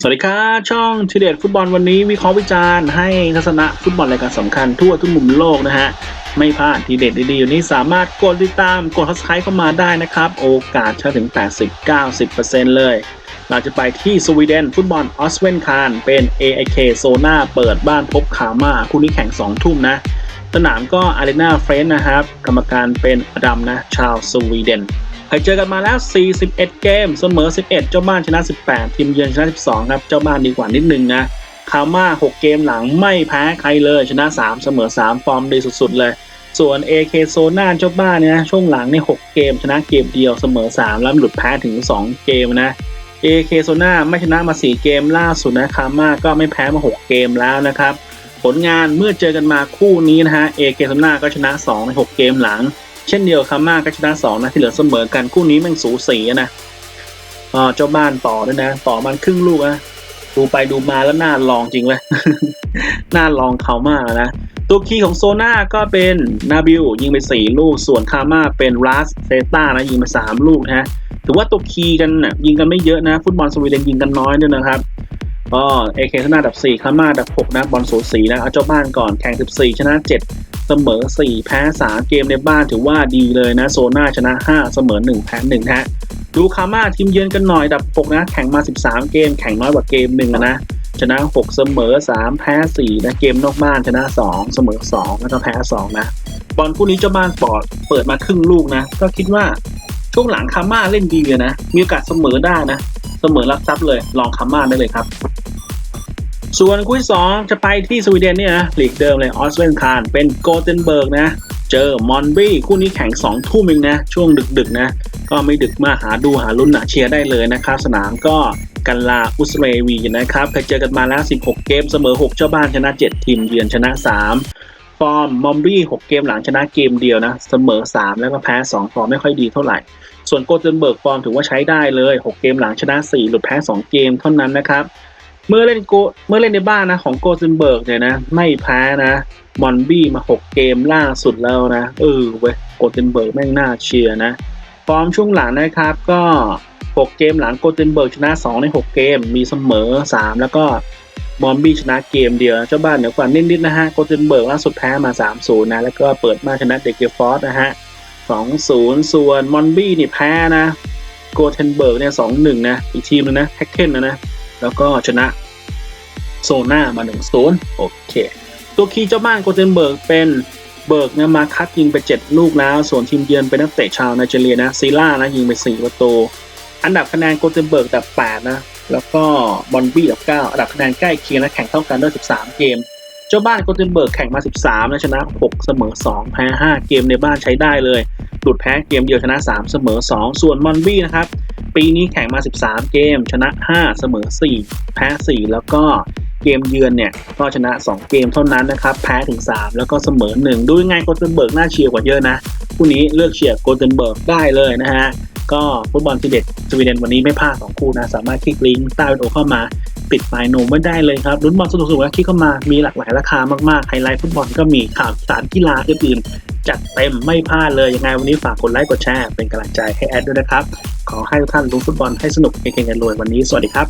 สวัสดีครับช่องทีเด็ดฟุตบอลวันนี้วิเคราะห์วิจารณ์ให้ทัศนะฟุตบอลรายการสำคัญทั่วทุกมุมโลกนะฮะ ไม่พลาดทีเด็ดดีๆอยู่นี้สามารถกดติดตามกด subscribe เข้ามาได้นะครับ โอกาสเชื่อถึง 80-90%เลย เราจะไปที่สวีเดนฟุตบอลออสเวนคารเป็น AIK โซนาเปิดบ้านพบคาม่าคู่นี้แข่ง 2 ทุ่มนะ สนามก็อารีนาเฟรนนะครับ กรรมการเป็นอดัมนะชาวสวีเดน เคยเจอกันมาแล้ว 41 เกม เสมอ 11 เจ้าบ้านชนะ 18 ทีมเยือนชนะ 12 ครับ เจ้าบ้านดีกว่านิดนึงนะ คาม่า 6 เกมหลังไม่แพ้ใครเลย ชนะ 3 เสมอ 3 ฟอร์มดีสุดๆ เลย ส่วน AK โซน่าเจ้าบ้านเนี่ยนะช่วงหลังใน6เกม ชนะเกมเดียว เสมอ 3 แล้วหลุดแพ้ถึง 2 เกมนะ AK โซน่าไม่ชนะมา 4 เกมล่าสุดนะคาม่าก็ไม่แพ้มา 6 เกมแล้วนะครับ ผลงานเมื่อเจอกันมาคู่นี้นะฮะ AK โซน่าก็ชนะ 2 ใน 6 เกมหลัง เช่นเดียวคาม่าก็ชนะ2นะที่เหลือเสมอกันคู่นี้แมันสูสีอะนะอ่าเจ้าบ้านต่อด้วยนะ ต่อมันครึ่งลูกนะดูไปดูมาแล้วน่าลองจริงเลยน่าลองเขามากนะตัวคีย์ของโซน่าก็เป็นนาบิลยิงไป 4 ลูก ส่วนคาม่าเป็นรัสเซต้านะยิงไป 3 ลูกนะถือว่าตัวคีย์กันนะยิงกันไม่เยอะนะ ฟุตบอลสวีเดนยิงกันน้อยด้วยนะครับก็เอเคชนะอันดับ 4คาม่าดับ 6 นะบอลสูสีนะเอาเจ้าบ้านก่อนแข่ง 14 ชนะ 7 เสมอ 4 แพ้ 3 เกมในบ้านถือว่าดีเลยนะ โซน่าชนะ 5 เสมอ 1 แพ้1ฮะดูคาม่าทีมเยือนกันหน่อยดับ 6 นะ แข่งมา 13 เกม แข่งน้อยกว่าเกมหนึ่งนะ ชนะ 6 เสมอ 3 แพ้ 4 นะ เกมนอกบ้านชนะ 2 เสมอ 2 แล้วก็แพ้ 2 นะบอลคู่นี้เจ้าบ้านปอดเปิดมาครึ่งลูกนะ ก็คิดว่าช่วงหลังคาม่าเล่นดีเลยนะ มีโอกาสเสมอได้นะ เสมอรับทรัพย์เลย ลองคาม่าได้เลยครับ ส่วนคู่ที่สองจะไปที่สวีเดนเนี่ยนะลีกเดิมเลยออสเวนคารเป็นโกเทนเบิร์กนะ เจอมอนบี้คู่นี้แข่ง2ทุ่มเองนะ ช่วงดึกๆนะ ก็ไม่ดึกมากหาดูหาลุ้นหนาเชียร์ได้เลยนะครับ สนามก็กันลาอุสเรวีนะครับเคยเจอกันมาแล้ว 16 เกมเสมอ 6 เจ้าบ้านชนะ 7 ทีมเยือนชนะ 3 ฟอร์มมอมบี้ 6 เกมหลังชนะเกมเดียวนะ เสมอ 3 แล้วก็แพ้ 2 ฟอร์มไม่ค่อยดีเท่าไหร่ ส่วนโกเทนเบิร์กฟอร์มถือว่าใช้ได้เลย 6 เกมหลังชนะ 4 หลุดแพ้ 2 เกมเท่านั้นนะครับ เมื่อเล่นโกเมื่อเล่นในบ้านนะของโกเทนเบิร์กเนี่ยนะ ไม่แพ้นะ มอนบี้มา 6 เกมล่าสุดแล้วนะ เออเว้ยโกเทนเบิร์กแม่งน่าเชียร์นะ ฟอร์มช่วงหลังนะครับก็ 6 เกมหลังโกเทนเบิร์กชนะ 2 ใน 6 เกมมีเสมอ 3 แล้วก็มอนบี้ชนะเกมเดียวเจ้าบ้านเหนือกว่านิดๆนะฮะโกเทนเบิร์กล่าสุดแพ้มา 3-0 นะ แล้วก็เปิดมาชนะเดกเกฟอร์สนะฮะ2-0 ส่วนมอนบี้นี่แพ้นะโกเทนเบิร์กเนี่ย2-1นะอีกทีมนึงนะแฮกเคนนะนะ แล้วก็ชนะโซน่ามา1-0โอเค ตัวคีย์เจ้าบ้านโกเทนเบิร์กเป็นเบิร์กเนี่ยมาคัดยิงไป 7 ลูกแล้ว ส่วนทีมเยือนเป็นนักเตะชาวไนจีเรียนะซีล่านะยิงไป 4 ประตู อันดับคะแนนโกเทนเบิร์กอันดับ8นะแล้วก็บอลบี้อันดับ9อันดับคะแนนใกล้เคียงและแข่งเท่ากันด้วย 13 เกม เจ้าบ้านโกเทนเบิร์กแข่งมา 13นะชนะ 6 เสมอ 2 แพ้ 5 เกมในบ้านใช้ได้เลยหลุดแพ้เกมเดียวชนะ 3 เสมอ 2 ส่วนมอนบี้นะครับ ปีนี้แข่งมา 13 เกม ชนะ 5 เสมอ 4 แพ้ 4 แล้วก็เกมเยือนเนี่ยก็ชนะ 2 เกมเท่านั้นนะครับ แพ้ถึง 3 แล้วก็เสมอ 1 ดูยังไงโกเทนเบิร์กน่าเชียร์กว่าเยอะนะคู่นี้เลือกเชียร์โกเทนเบิร์กได้เลยนะฮะ ก็ฟุตบอลทีเด็ดสวีเดนวันนี้ไม่พลาดสองคู่นะ สามารถคลิกลิงก์ใต้วิดีโอเข้ามาปิดปลายโนมไม่ได้เลยครับลุ้นบอลสนุกๆแล้วคลิกเข้ามามีหลากหลายราคามากๆไฮไลท์ฟุตบอลก็มีข่าวสารกีฬาอื่นๆจัดเต็มไม่พลาดเลยยังไงวันนี้ฝากกดไลค์กดแชร์เป็นกำลังใจให้แอดด้วยนะครับ ขอให้ทุกท่านรู้ฟุตบอลให้สนุกเก่งๆกันรวยวันนี้ สวัสดีครับ